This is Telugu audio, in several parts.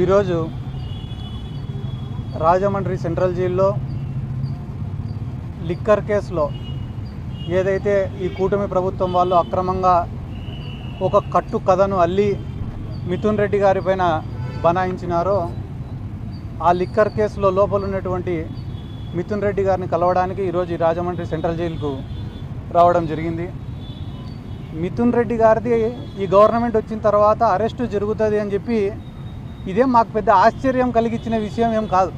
ఈరోజు రాజమండ్రి సెంట్రల్ జైల్లో లిక్కర్ కేసులో ఏదైతే ఈ కూటమి ప్రభుత్వం వాళ్ళు అక్రమంగా ఒక కట్టు కథను అల్లి మిథున్ రెడ్డి గారి పైన బనాయించినారో ఆ లిక్కర్ కేసులో లోపల ఉన్నటువంటి మిథున్ రెడ్డి గారిని కలవడానికి ఈరోజు ఈ రాజమండ్రి సెంట్రల్ జైలుకు రావడం జరిగింది. మిథున్ రెడ్డి గారిది ఈ గవర్నమెంట్ వచ్చిన తర్వాత అరెస్టు జరుగుతుంది అని చెప్పి ఇదేం మాకు పెద్ద ఆశ్చర్యం కలిగించిన విషయం ఏం కాదు.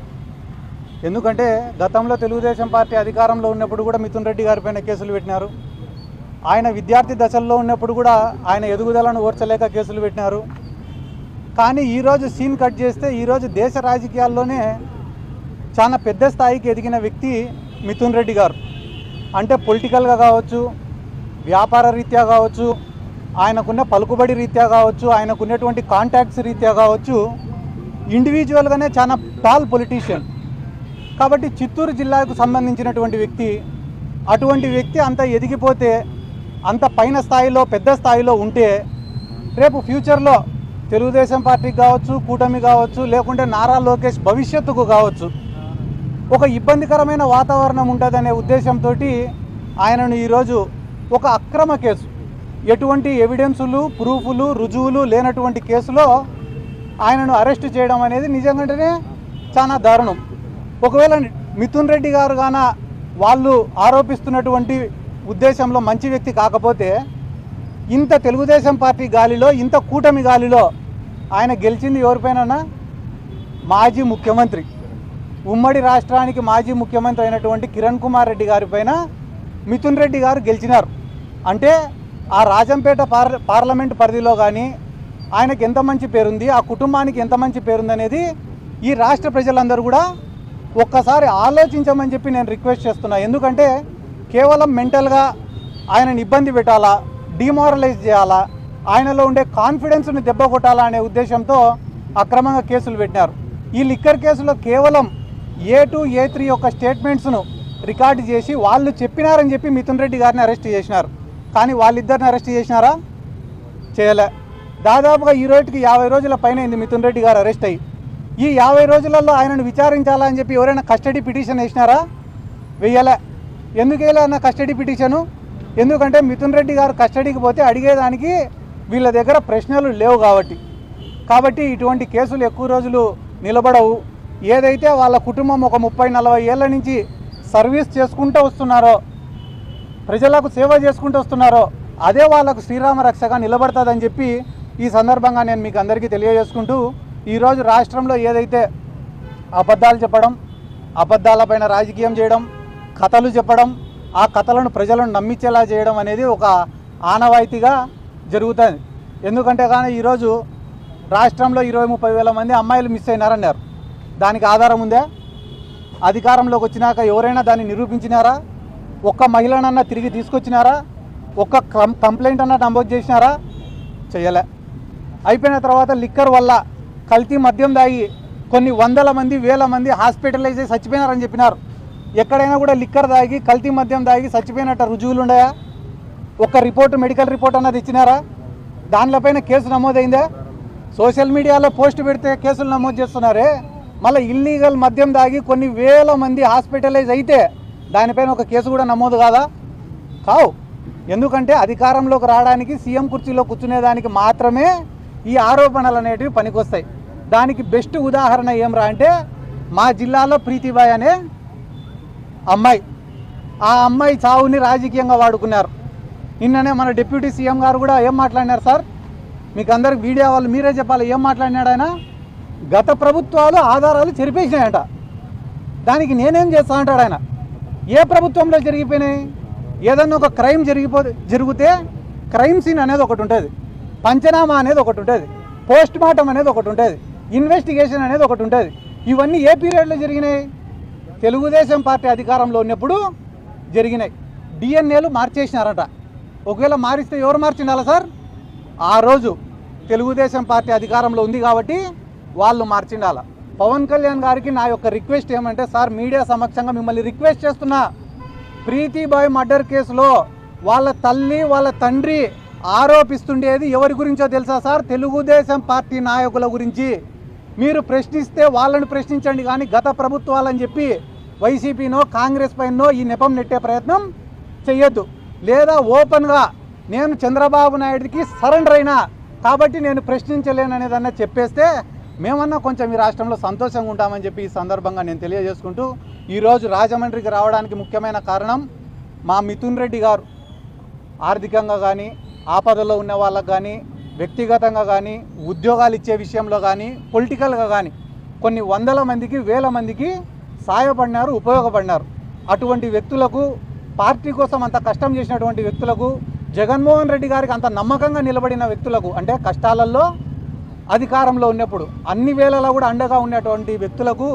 ఎందుకంటే గతంలో తెలుగుదేశం పార్టీ అధికారంలో ఉన్నప్పుడు కూడా మిథున్ రెడ్డి గారి పైన కేసులు పెట్టినారు. ఆయన విద్యార్థి దశల్లో ఉన్నప్పుడు కూడా ఆయన ఎదుగుదలను ఓర్చలేక కేసులు పెట్టినారు. కానీ ఈరోజు సీన్ కట్ చేస్తే ఈరోజు దేశ రాజకీయాల్లోనే చాలా పెద్ద స్థాయికి ఎదిగిన వ్యక్తి మిథున్ రెడ్డి గారు. అంటే పొలిటికల్గా కావచ్చు వ్యాపార రీత్యా కావచ్చు ఆయనకున్న పలుకుబడి రీత్యా కావచ్చు ఆయనకున్నటువంటి కాంటాక్ట్స్ రీత్యా కావచ్చు ఇండివిజువల్గానే చాలా టాల్ పొలిటీషియన్ కాబట్టి చిత్తూరు జిల్లాకు సంబంధించినటువంటి వ్యక్తి అటువంటి వ్యక్తి అంత ఎదిగిపోతే అంత పైన స్థాయిలో పెద్ద స్థాయిలో ఉంటే రేపు ఫ్యూచర్లో తెలుగుదేశం పార్టీకి కావచ్చు కూటమి కావచ్చు లేకుంటే నారా లోకేష్ భవిష్యత్తుకు కావచ్చు ఒక ఇబ్బందికరమైన వాతావరణం ఉంటుందనే ఉద్దేశంతో ఆయనను ఈరోజు ఒక అక్రమ కేసు ఎటువంటి ఎవిడెన్సులు ప్రూఫ్లు రుజువులు లేనటువంటి కేసులో ఆయనను అరెస్ట్ చేయడం అనేది నిజంగానే చాలా దారుణం. ఒకవేళ మిథున్ రెడ్డి గారు గాన వాళ్ళు ఆరోపిస్తున్నటువంటి ఉద్దేశంలో మంచి వ్యక్తి కాకపోతే ఇంత తెలుగుదేశం పార్టీ గాలిలో ఇంత కూటమి గాలిలో ఆయన గెలిచింది ఎవరిపైననా మాజీ ముఖ్యమంత్రి. ఉమ్మడి రాష్ట్రానికి మాజీ ముఖ్యమంత్రి అయినటువంటి కిరణ్ కుమార్ రెడ్డి గారి పైన మిథున్ రెడ్డి గారు గెలిచినారు. అంటే ఆ రాజంపేట పార్ పార్లమెంట్ పరిధిలో కానీ ఆయనకి ఎంత మంచి పేరుంది ఆ కుటుంబానికి ఎంత మంచి పేరుంది అనేది ఈ రాష్ట్ర ప్రజలందరూ కూడా ఒక్కసారి ఆలోచించమని చెప్పి నేను రిక్వెస్ట్ చేస్తున్నా. ఎందుకంటే కేవలం మెంటల్గా ఆయనని ఇబ్బంది పెట్టాలా డిమారలైజ్ చేయాలా ఆయనలో ఉండే కాన్ఫిడెన్స్ని దెబ్బ కొట్టాలా అనే ఉద్దేశంతో అక్రమంగా కేసులు పెట్టినారు. ఈ లిక్కర్ కేసులో కేవలం ఏ టూ ఏ త్రీ యొక్క స్టేట్మెంట్స్ను రికార్డు చేసి వాళ్ళు చెప్పినారని చెప్పి మిథున్ రెడ్డి గారిని అరెస్ట్ చేసినారు. కానీ వాళ్ళిద్దరిని అరెస్ట్ చేసినారా? చేయలే. దాదాపుగా ఈ రోజుకి యాభై రోజుల పైన అయింది మిథున్ రెడ్డి గారు అరెస్ట్ అయ్యి. ఈ యాభై రోజులలో ఆయనను విచారించాలని చెప్పి ఎవరైనా కస్టడీ పిటిషన్ వేసినారా? వెయ్యలే ఎందుకు వేయాలన్న అన్న కస్టడీ పిటిషను? ఎందుకంటే మిథున్ రెడ్డి గారు కస్టడీకి పోతే అడిగేదానికి వీళ్ళ దగ్గర ప్రశ్నలు లేవు కాబట్టి. కాబట్టి ఇటువంటి కేసులు ఎక్కువ రోజులు నిలబడవు. ఏదైతే వాళ్ళ కుటుంబం ఒక ముప్పై నలభై ఏళ్ళ నుంచి సర్వీస్ చేసుకుంటూ వస్తున్నారో ప్రజలకు సేవ చేసుకుంటూ వస్తున్నారో. అదే వాళ్ళకు శ్రీరామ రక్షగా నిలబడుతుందని చెప్పి ఈ సందర్భంగా నేను మీకు అందరికీ తెలియజేసుకుంటూ ఈరోజు రాష్ట్రంలో ఏదైతే అబద్ధాలు చెప్పడం అబద్ధాలపైన రాజకీయం చేయడం కథలు చెప్పడం ఆ కథలను ప్రజలను నమ్మించేలా చేయడం అనేది ఒక ఆనవాయితీగా జరుగుతుంది. ఎందుకంటే కానీ ఈరోజు రాష్ట్రంలో ఇరవై ముప్పై వేల మంది అమ్మాయిలు మిస్ అయినారన్నారు. దానికి ఆధారం ఉందే? అధికారంలోకి వచ్చినాక ఎవరైనా దాన్ని నిరూపించినారా? ఒక్క మహిళనన్నా తిరిగి తీసుకొచ్చినారా? ఒక్క కంప్లైంట్ అన్నా నమోదు చేసినారా? చేయలే అయిపోయిన తర్వాత లిక్కర్ వల్ల కల్తీ మద్యం దాగి కొన్ని వందల మంది వేల మంది హాస్పిటలైజ్ అయి చచ్చిపోయినారని చెప్పినారు. ఎక్కడైనా కూడా లిక్కర్ దాగి కల్తీ మద్యం దాగి చచ్చిపోయినట్టు రుజువులు ఉన్నాయా? ఒక రిపోర్ట్ మెడికల్ రిపోర్ట్ అన్నది ఇచ్చినారా దానిపైన కేసు నమోదైందా? సోషల్ మీడియాలో పోస్ట్ పెడితే కేసులు నమోదు చేస్తున్నారే? మళ్ళీ ఇల్లీగల్ మద్యం దాగి కొన్ని వేల మంది హాస్పిటలైజ్ అయితే దానిపైన ఒక కేసు కూడా నమోదు కాదా? కావు. ఎందుకంటే అధికారంలోకి రావడానికి సీఎం కుర్చీలో కూర్చునేదానికి మాత్రమే ఈ ఆరోపణలు అనేటివి పనికొస్తాయి. దానికి బెస్ట్ ఉదాహరణ ఏమరా అంటే మా జిల్లాలో ప్రీతిబాయ్ అనే అమ్మాయి. ఆ అమ్మాయి చావుని రాజకీయంగా వాడుకున్నారు. నిన్ననే మన డిప్యూటీ సీఎం గారు కూడా ఏం మాట్లాడినారు సార్? మీకు అందరికి మీడియా వాళ్ళు మీరే చెప్పాలి ఏం మాట్లాడినాడు ఆయన? గత ప్రభుత్వాలు ఆధారాలు చెరిపేసినాయంట. దానికి నేనేం చేస్తా అంటాడు ఆయన? ఏ ప్రభుత్వంలో జరిగిపోయినాయి? ఏదన్నా ఒక క్రైమ్ జరిగిపో జరిగితే క్రైమ్ సీన్ అనేది ఒకటి ఉంటుంది. పంచనామా అనేది ఒకటి ఉంటుంది. పోస్ట్ మార్టం అనేది ఒకటి ఉంటుంది. ఇన్వెస్టిగేషన్ అనేది ఒకటి ఉంటుంది. ఇవన్నీ ఏ పీరియడ్లో జరిగినాయి? తెలుగుదేశం పార్టీ అధికారంలో ఉన్నప్పుడు జరిగినాయి. డిఎన్ఏలు మార్చేసినారట. ఒకవేళ మారిస్తే ఎవరు మార్చిండాలా సార్? ఆ రోజు తెలుగుదేశం పార్టీ అధికారంలో ఉంది కాబట్టి వాళ్ళు మార్చిండాల. పవన్ కళ్యాణ్ గారికి నా యొక్క రిక్వెస్ట్ ఏమంటే సార్ మీడియా సమక్షంగా మిమ్మల్ని రిక్వెస్ట్ చేస్తున్నా. ప్రీతి బాయ్ మర్డర్ కేసులో వాళ్ళ తల్లి వాళ్ళ తండ్రి ఆరోపిస్తుండేది ఎవరి గురించో తెలుసా సార్? తెలుగుదేశం పార్టీ నాయకుల గురించి. మీరు ప్రశ్నిస్తే వాళ్ళని ప్రశ్నించండి కానీ గత ప్రభుత్వాలని చెప్పి వైసీపీనో కాంగ్రెస్ పైనో ఈ నెపం నెట్టే ప్రయత్నం చెయ్యొద్దు. లేదా ఓపెన్గా నేను చంద్రబాబు నాయుడికి సరెండర్ అయినా కాబట్టి నేను ప్రశ్నించలేననేదన్నా చెప్పేస్తే మేమన్నా కొంచెం ఈ రాష్ట్రంలో సంతోషంగా ఉంటామని చెప్పి ఈ సందర్భంగా నేను తెలియజేసుకుంటూ ఈరోజు రాజమండ్రికి రావడానికి ముఖ్యమైన కారణం మా మిథున్ రెడ్డి గారు. ఆర్థికంగా కానీ ఆపదలో ఉన్న వాళ్ళకు కానీ వ్యక్తిగతంగా కానీ ఉద్యోగాలు ఇచ్చే విషయంలో కానీ పొలిటికల్గా కానీ కొన్ని వందల మందికి వేల మందికి సాయపడినారు ఉపయోగపడినారు. అటువంటి వ్యక్తులకు పార్టీ కోసం అంత కష్టం చేసినటువంటి వ్యక్తులకు జగన్మోహన్ రెడ్డి గారికి అంత నమ్మకంగా నిలబడిన వ్యక్తులకు అంటే కష్టాలలో అధికారంలో ఉన్నప్పుడు అన్ని వేళలా కూడా అండగా ఉన్నటువంటి వ్యక్తులకు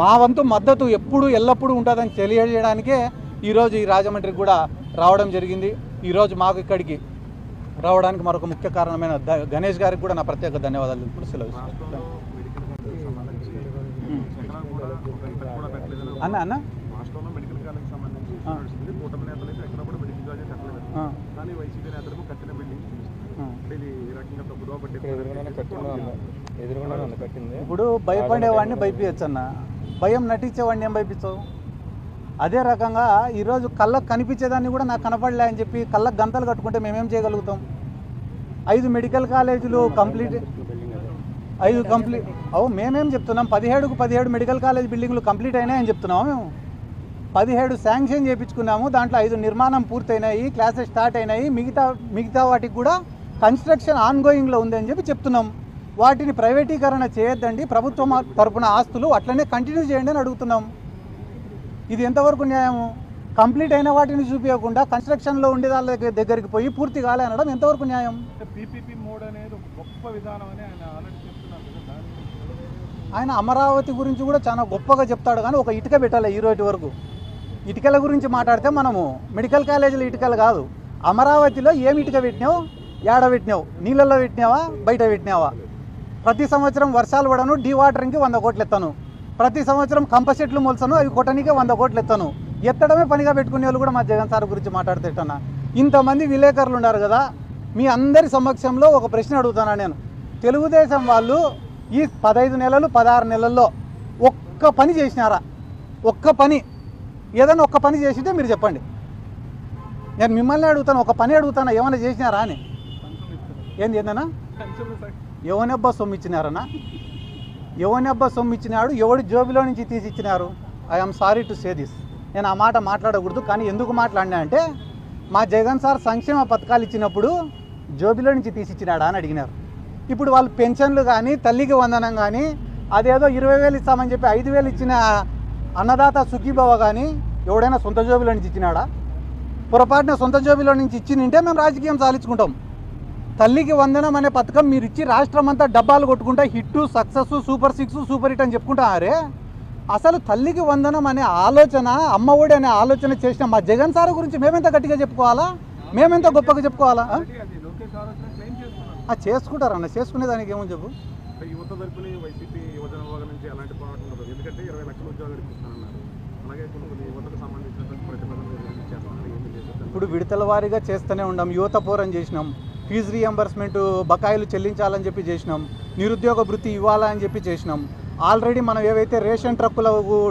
మా వంతు మద్దతు ఎప్పుడు ఎల్లప్పుడూ ఉంటుందని తెలియజేయడానికే ఈరోజు ఈ రాజమండ్రికి కూడా రావడం జరిగింది. ఈరోజు మాకు ఇక్కడికి రావడానికి మరొక ముఖ్య కారణమైన గణేష్ గారికి కూడా నా ప్రత్యేక ధన్యవాదాలు ఇప్పుడు సెలవు అన్న అన్న? కానీ వైసీపీ నేతలకు కట్టిన బిల్డింగ్ ఈ రకంగా తప్పుదో పట్టి ఇప్పుడు భయపడేవాడిని భయపించచ్చు అన్న. భయం నటించేవాడిని ఏం భయపించవు అదే రకంగా ఈరోజు కళ్ళకు కనిపించేదాన్ని కూడా నాకు కనపడలే అని చెప్పి కళ్ళకు గంతలు కట్టుకుంటే మేమేం చేయగలుగుతాం? ఐదు మెడికల్ కాలేజీలు కంప్లీట్ ఐదు కంప్లీట్ అవు మేమేం చెప్తున్నాం? పదిహేడుకు పదిహేడు మెడికల్ కాలేజ్ బిల్డింగ్లు కంప్లీట్ అయినాయని చెప్తున్నాము మేము? పదిహేడు శాంక్షన్ చేయించుకున్నాము దాంట్లో ఐదు నిర్మాణం పూర్తయినాయి క్లాసెస్ స్టార్ట్ అయినాయి మిగతా మిగతా వాటికి కూడా కన్స్ట్రక్షన్ ఆన్గోయింగ్లో ఉంది అని చెప్పి చెప్తున్నాం. వాటిని ప్రైవేటీకరణ చేయొద్దండి. ప్రభుత్వం తరపున ఆస్తులు అట్లనే కంటిన్యూ చేయండి అని అడుగుతున్నాం. ఇది ఎంతవరకు న్యాయము? కంప్లీట్ అయిన వాటిని చూపించకుండా కన్స్ట్రక్షన్లో ఉండే వాళ్ళ దగ్గర- దగ్గరికి పోయి పూర్తి కాలే అనడం ఎంతవరకు న్యాయం? పీపీపీ మోడ్ అనేది గొప్ప విధానం అని ఆయన అమరావతి గురించి కూడా చాలా గొప్పగా చెప్తాడు కానీ ఒక ఇటుక పెట్టాలి ఈ రోజు వరకు. ఇటుకల గురించి మాట్లాడితే మనము మెడికల్ కాలేజీలో ఇటుకలు కాదు. అమరావతిలో ఏమి ఇటుక పెట్టినావు? ఏడ పెట్టినావు? నీళ్ళల్లో పెట్టినావా? బయట పెట్టినావా? ప్రతి సంవత్సరం వర్షాలు పడను డీ వాటరింగ్కి వంద కోట్లు ఎత్తాను. ప్రతి సంవత్సరం కంప చెట్లు మొలసను అవి కొట్టనికే వంద కోట్లు ఎత్తాను. ఎత్తడమే పనిగా పెట్టుకునే వాళ్ళు కూడా మా జగన్ సార్ గురించి మాట్లాడుతుంటున్నా ఇంతమంది విలేకరులు ఉన్నారు కదా మీ అందరి సమక్షంలో ఒక ప్రశ్న అడుగుతాను నేను. తెలుగుదేశం వాళ్ళు ఈ పదహైదు నెలలు పదహారు నెలల్లో ఒక్క పని చేసినారా? ఒక్క పని. ఏదైనా ఒక్క పని చేసింటే మీరు చెప్పండి. నేను మిమ్మల్ని అడుగుతాను ఒక పని అడుగుతాను? ఏమైనా చేసినారా అని. ఏంది ఏందన్నా? ఎవనబ్బా సొమ్ము ఇచ్చినారన్నా ఎవనబ్బా సొమ్ము ఇచ్చినాడు ఎవడు జోబిలో నుంచి తీసి ఇచ్చినారు I'm sorry to say this నేను ఆ మాట మాట్లాడకూడదు కానీ ఎందుకు మాట్లాడినా అంటే మా జగన్ సార్ సంక్షేమ పథకాలు ఇచ్చినప్పుడు జోబిలో నుంచి తీసి ఇచ్చినాడా అని అడిగినారు. ఇప్పుడు వాళ్ళు పెన్షన్లు కానీ తల్లికి వందనం కానీ అదేదో ఇరవై వేలు ఇస్తామని చెప్పి ఐదు వేలు ఇచ్చిన అన్నదాత సుఖీభవ కానీ ఎవడైనా సొంత జోబిలో నుంచి ఇచ్చినాడా? పొరపాటున సొంత జోబిలో నుంచి ఇచ్చి నింటే మేము రాజకీయం సాధించుకుంటాం. తల్లికి వందనం అనే పథకం మీరు ఇచ్చి రాష్ట్రం అంతా డబ్బాలు కొట్టుకుంటా hit success super six super hit అని చెప్పుకుంటారే అసలు తల్లికి వందనం అనే ఆలోచన అమ్మఒడి అనే ఆలోచన చేసిన మా జగన్ సార్ గురించి మేమెంత గట్టిగా చెప్పుకోవాలా? మేమెంత గొప్పగా చెప్పుకోవాలా? చేసుకుంటారన్న చేసుకునే దానికి ఏమో చెప్పు. అంటే యువత తరపున వైసీపీ యువజన విభాగం నుంచి ఎలాంటి పోరాటం ఉండదు. ఎందుకంటే ఇరవై లక్షల ఉద్యోగాలు ఇప్పిస్తానన్నారు. అలాగే కొన్ని కొన్ని యువతకు సంబంధించినటువంటి ప్రతిపాదనలు ఏమి చేస్తున్నారు ఏమి చేస్తున్నారు ఇప్పుడు విడతల వారీగా చేస్తూనే ఉన్నాం యువత పోరం చేసినాం. ఫీజు రీఎంబర్స్మెంట్ బకాయిలు చెల్లించాలని చెప్పి చేసినాం. నిరుద్యోగ వృత్తి ఇవ్వాలని చెప్పి చేసినాం. ఆల్రెడీ మనం ఏవైతే రేషన్ ట్రక్కుల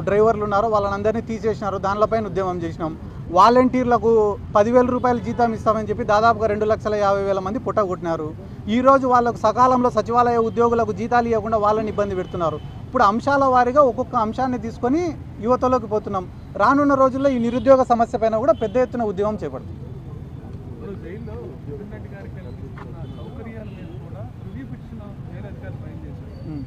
డ్రైవర్లు ఉన్నారో వాళ్ళని అందరినీ తీసేసినారో. దానిపైన ఉద్యమం చేసినాం. వాలంటీర్లకు పదివేల రూపాయలు జీతం ఇస్తామని చెప్పి దాదాపుగా రెండు లక్షల యాభై వేల మంది పుట్టగొట్టినారు ఈరోజు వాళ్ళకు సకాలంలో సచివాలయ ఉద్యోగులకు జీతాలు ఇవ్వకుండా వాళ్ళని ఇబ్బంది పెడుతున్నారు. ఇప్పుడు అంశాల వారీగా ఒక్కొక్క అంశాన్ని తీసుకొని యువతలోకి పోతున్నాం. రానున్న రోజుల్లో ఈ నిరుద్యోగ సమస్య పైన కూడా పెద్ద ఎత్తున ఉద్యమం చేపడుతుంది ఇప్పుడు జైల్లో జగన్ రెడ్డి గారికి కల్పిస్తున్న సౌకర్యాల మీద కూడా రివ్యూ పిటిషన్ వేరే అధికారులు ఫైల్ చేశారు ఉమ్.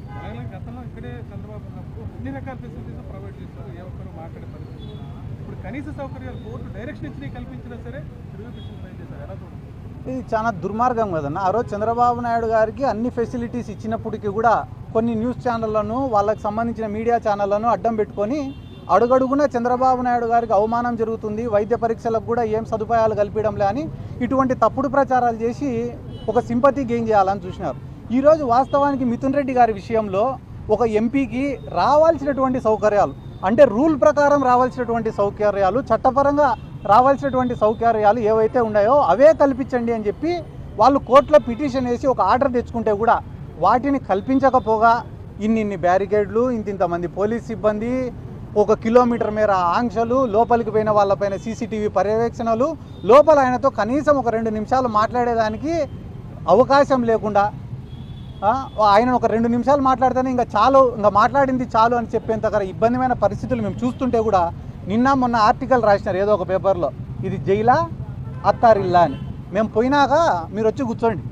అలాగే ఇక్కడే చంద్రబాబు ఉన్నప్పుడు అన్ని రకాల ఫెసిలిటీస్ ప్రొవైడ్ చేస్తారు ఏ ఒక్కరు మాట్లాడే పరిస్థితి ఇప్పుడు కనీస సౌకర్యాలు కోర్టు డైరెక్షన్ ఇచ్చి కల్పించినా సరే రివ్యూ పిటిషన్ ఫైల్ చేశారు. ఎలా చూడండి? ఇది చాలా దుర్మార్గం కదన్న. ఆ రోజు చంద్రబాబు నాయుడు గారికి అన్ని ఫెసిలిటీస్ ఇచ్చినప్పటికీ కూడా కొన్ని న్యూస్ ఛానళ్ళను వాళ్ళకి సంబంధించిన మీడియా ఛానళ్ళను అడ్డం పెట్టుకొని అడుగడుగున చంద్రబాబు నాయుడు గారికి అవమానం జరుగుతుంది. వైద్య పరీక్షలకు కూడా ఏం సదుపాయాలు కల్పించడంలే అని ఇటువంటి తప్పుడు ప్రచారాలు చేసి ఒక సింపతి గెయిన్ చేయాలని చూసినారు. ఈరోజు వాస్తవానికి మిథున్ రెడ్డి గారి విషయంలో ఒక ఎంపీకి రావాల్సినటువంటి సౌకర్యాలు అంటే రూల్ ప్రకారం రావాల్సినటువంటి సౌకర్యాలు చట్టపరంగా రావాల్సినటువంటి సౌకర్యాలు ఏవైతే ఉన్నాయో అవే కల్పించండి అని చెప్పి వాళ్ళు కోర్టులో పిటిషన్ వేసి ఒక ఆర్డర్ తెచ్చుకుంటే కూడా వాటిని కల్పించకపోగా ఇన్ని ఇన్ని బ్యారికేడ్లు ఇంత ఇంతమంది పోలీస్ సిబ్బంది ఒక కిలోమీటర్ మేర ఆంక్షలు లోపలికి పోయిన వాళ్ళపైన సీసీటీవీ పర్యవేక్షణలు లోపల ఆయనతో కనీసం ఒక రెండు నిమిషాలు మాట్లాడేదానికి అవకాశం లేకుండా ఆయన ఒక రెండు నిమిషాలు మాట్లాడితేనే ఇంకా చాలు ఇంకా మాట్లాడింది చాలు అని చెప్పేంత ఇబ్బందిమైన పరిస్థితులు మేము చూస్తుంటే కూడా నిన్న మొన్న ఆర్టికల్ రాసినారు ఏదో ఒక పేపర్లో. ఇది జైలా అత్తారిల్లా అని. మేము పోయినాక మీరు వచ్చి కూర్చోండి.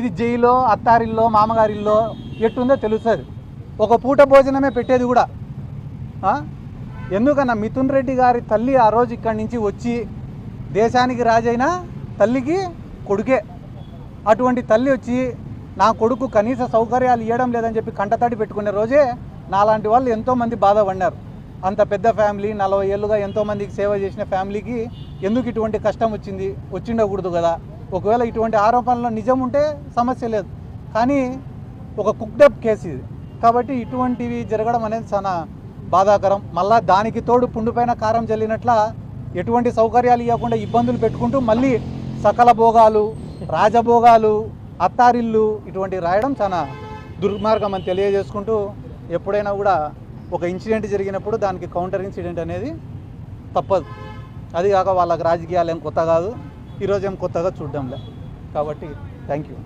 ఇది జైలో అత్తారిల్లో మామగారిల్లో ఎట్టుందో తెలుస్తుంది. ఒక పూట భోజనమే పెట్టేది కూడా. ఎందుకన్నా మిథున్ రెడ్డి గారి తల్లి ఆ రోజు ఇక్కడి నుంచి వచ్చి దేశానికి రాజైన తల్లికి కొడుకే. అటువంటి తల్లి వచ్చి నా కొడుకు కనీస సౌకర్యాలు ఇవ్వడం లేదని చెప్పి కంటతాడి పెట్టుకునే రోజే నాలాంటి వాళ్ళు ఎంతోమంది బాధపడినారు. అంత పెద్ద ఫ్యామిలీ నలభై ఏళ్ళుగా ఎంతోమందికి సేవ చేసిన ఫ్యామిలీకి ఎందుకు ఇటువంటి కష్టం వచ్చింది వచ్చిండకూడదు కదా? ఒకవేళ ఇటువంటి ఆరోపణలు నిజం ఉంటే సమస్య లేదు. కానీ ఒక కుక్డప్ కేసు ఇది. కాబట్టి ఇటువంటివి జరగడం అనేది చాలా బాధాకరం. మళ్ళా దానికి తోడు పుండుపైన కారం జల్లినట్ల ఎటువంటి సౌకర్యాలు ఇవ్వకుండా ఇబ్బందులు పెట్టుకుంటూ మళ్ళీ సకల భోగాలు రాజభోగాలు అత్తారిల్లు ఇటువంటి రాయడం చాలా దుర్మార్గం అని తెలియజేసుకుంటూ ఎప్పుడైనా కూడా ఒక ఇన్సిడెంట్ జరిగినప్పుడు దానికి కౌంటర్ ఇన్సిడెంట్ అనేది తప్పదు. అది కాక వాళ్ళకి రాజకీయాలు ఏం కొత్త కాదు. ఈరోజు ఏం కొత్తగా చూడడంలే. కాబట్టి థ్యాంక్ యూ.